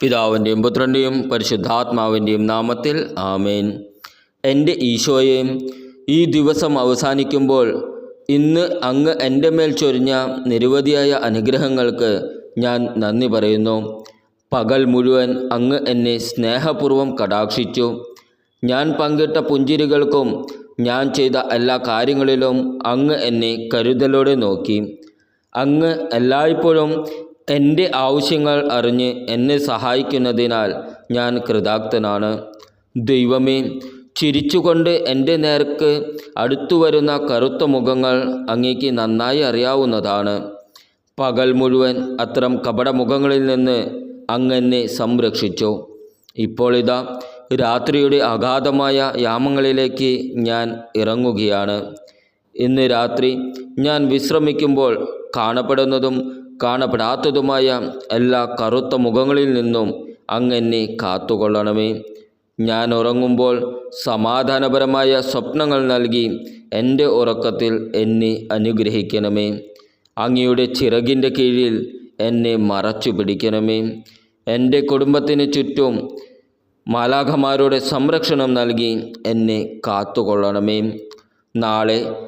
പിതാവിന്റെയും പുത്രന്റെയും പരിശുദ്ധാത്മാവിന്റെയും നാമത്തിൽ ആമേൻ. എന്റെ ഈശോയെ ഈ ദിവസം അവസാനിക്കുമ്പോൾ ഇന്ന് അങ്ങ് എന്റെ മേൽ ചൊരിഞ്ഞ നിരവധിയായ അനുഗ്രഹങ്ങൾക്ക് ഞാൻ നന്ദി പറയുന്നു. പകൽ മുഴുവൻ അങ്ങ് എന്നെ സ്നേഹപൂർവം കടാക്ഷിച്ചു. ഞാൻ പങ്കിട്ട പുഞ്ചിരികൾക്കും ഞാൻ ചെയ്ത എല്ലാ കാര്യങ്ങളിലും അങ്ങ് എന്നെ കരുതലോടെ നോക്കി. അങ്ങ് എല്ലായ്പ്പോഴും എന്റെ ആവശ്യങ്ങൾ അറിഞ്ഞ് എന്നെ സഹായിക്കുന്നതിനാൽ ഞാൻ കൃതാർത്ഥനാണ്. ദൈവമേ ചിരിച്ചുകൊണ്ട് എന്റെ നേർക്ക് അടുത്തു വരുന്ന കറുത്ത മുഖങ്ങൾ അങ്ങേക്ക് നന്നായി അറിയാവുന്നതാണ്. പകൽ മുഴുവൻ അത്തരം കപടമുഖങ്ങളിൽ നിന്ന് അങ്ങെന്നെ സംരക്ഷിച്ചു. ഇപ്പോൾ ഇതാ രാത്രിയുടെ അഗാധമായ യാമങ്ങളിലേക്ക് ഞാൻ ഇറങ്ങുകയാണ്. ഇന്ന് രാത്രി ഞാൻ വിശ്രമിക്കുമ്പോൾ കാണപ്പെടുന്നതും കാണപ്പെടാത്തതുമായ എല്ലാ കറുത്ത മുഖങ്ങളിൽ നിന്നും അങ്ങെന്നെ കാത്തുകൊള്ളണമേ. ഞാൻ ഉറങ്ങുമ്പോൾ സമാധാനപരമായ സ്വപ്നങ്ങൾ നൽകി എന്റെ ഉറക്കത്തിൽ എന്നെ അനുഗ്രഹിക്കണമേ. അങ്ങയുടെ ചിറകിന്റെ കീഴിൽ എന്നെ മറച്ചു പിടിക്കണമേ. എന്റെ കുടുംബത്തിന് ചുറ്റും മാലാഖമാരുടെ സംരക്ഷണം നൽകി എന്നെ കാത്തുകൊള്ളണമേ. നാളെ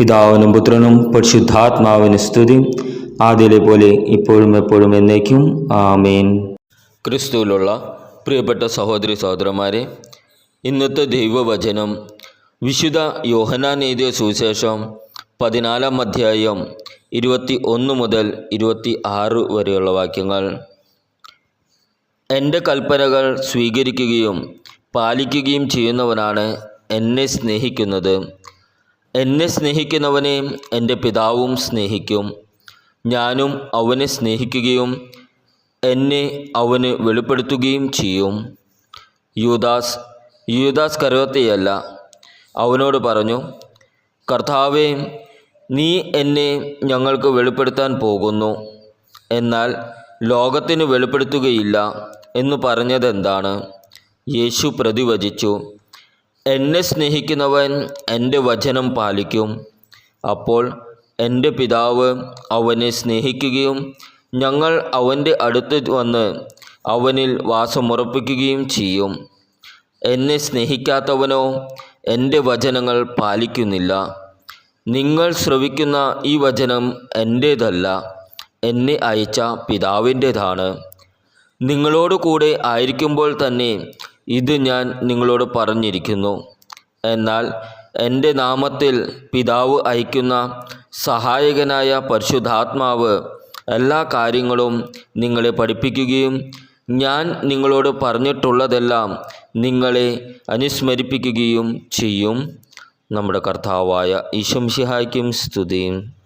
പിതാവിനും പുത്രനും പരിശുദ്ധാത്മാവിന് സ്തുതി. ആദ്യയിലെ പോലെ ഇപ്പോഴും എപ്പോഴും എന്നേക്കും. ആമേൻ. ക്രിസ്തുവിലുള്ള പ്രിയപ്പെട്ട സഹോദരി സഹോദരന്മാരെ ഇന്നത്തെ ദൈവവചനം വിശുദ്ധ യോഹനാൻ എഴുതിയ സുവിശേഷം പതിനാലാം അധ്യായം ഇരുപത്തി ഒന്ന് മുതൽ ഇരുപത്തി ആറ് വരെയുള്ള വാക്യങ്ങൾ. എന്റെ കൽപ്പനകൾ സ്വീകരിക്കുകയും പാലിക്കുകയും ചെയ്യുന്നവനാണ് എന്നെ സ്നേഹിക്കുന്നത്. എന്നെ സ്നേഹിക്കുന്നവനെ എന്റെ പിതാവും സ്നേഹിക്കും. ഞാനും അവനെ സ്നേഹിക്കുകയും എന്നെ അവന് വെളിപ്പെടുത്തുകയും ചെയ്യും. യൂദാസ് യൂദാസ് കരോത്തയല്ല അവനോട് പറഞ്ഞു കർത്താവെ നീ എന്നെ ഞങ്ങൾക്ക് വെളിപ്പെടുത്താൻ പോകുന്നു. എന്നാൽ ലോകത്തിന് വെളിപ്പെടുത്തുകയില്ല എന്ന് പറഞ്ഞതെന്താണ്? യേശു പ്രതിവചിച്ചു. എന്നെ സ്നേഹിക്കുന്നവൻ എന്റെ വചനം പാലിക്കും. അപ്പോൾ എന്റെ പിതാവ് അവനെ സ്നേഹിക്കുകയും ഞങ്ങൾ അവന്റെ അടുത്ത് വന്ന് അവനിൽ വാസമുറപ്പിക്കുകയും ചെയ്യും. എന്നെ സ്നേഹിക്കാത്തവനോ എന്റെ വചനങ്ങൾ പാലിക്കുന്നില്ല. നിങ്ങൾ ശ്രവിക്കുന്ന ഈ വചനം എന്റേതല്ല എന്നെ അയച്ച പിതാവിന്റേതാണ്. നിങ്ങളോട് കൂടെ ആയിരിക്കുമ്പോൾ തന്നെ ഇത് ഞാൻ നിങ്ങളോട് പറഞ്ഞിരിക്കുന്നു. എന്നാൽ എന്റെ നാമത്തിൽ പിതാവ് അയക്കുന്ന സഹായകനായ പരിശുദ്ധാത്മാവ് എല്ലാ കാര്യങ്ങളും നിങ്ങളെ പഠിപ്പിക്കുകയും ഞാൻ നിങ്ങളോട് പറഞ്ഞിട്ടുള്ളതെല്ലാം നിങ്ങളെ അനുസ്മരിപ്പിക്കുകയും ചെയ്യും. നമ്മുടെ കർത്താവായ ഈശംഷിഹായ്ക്കും സ്തുതിയും.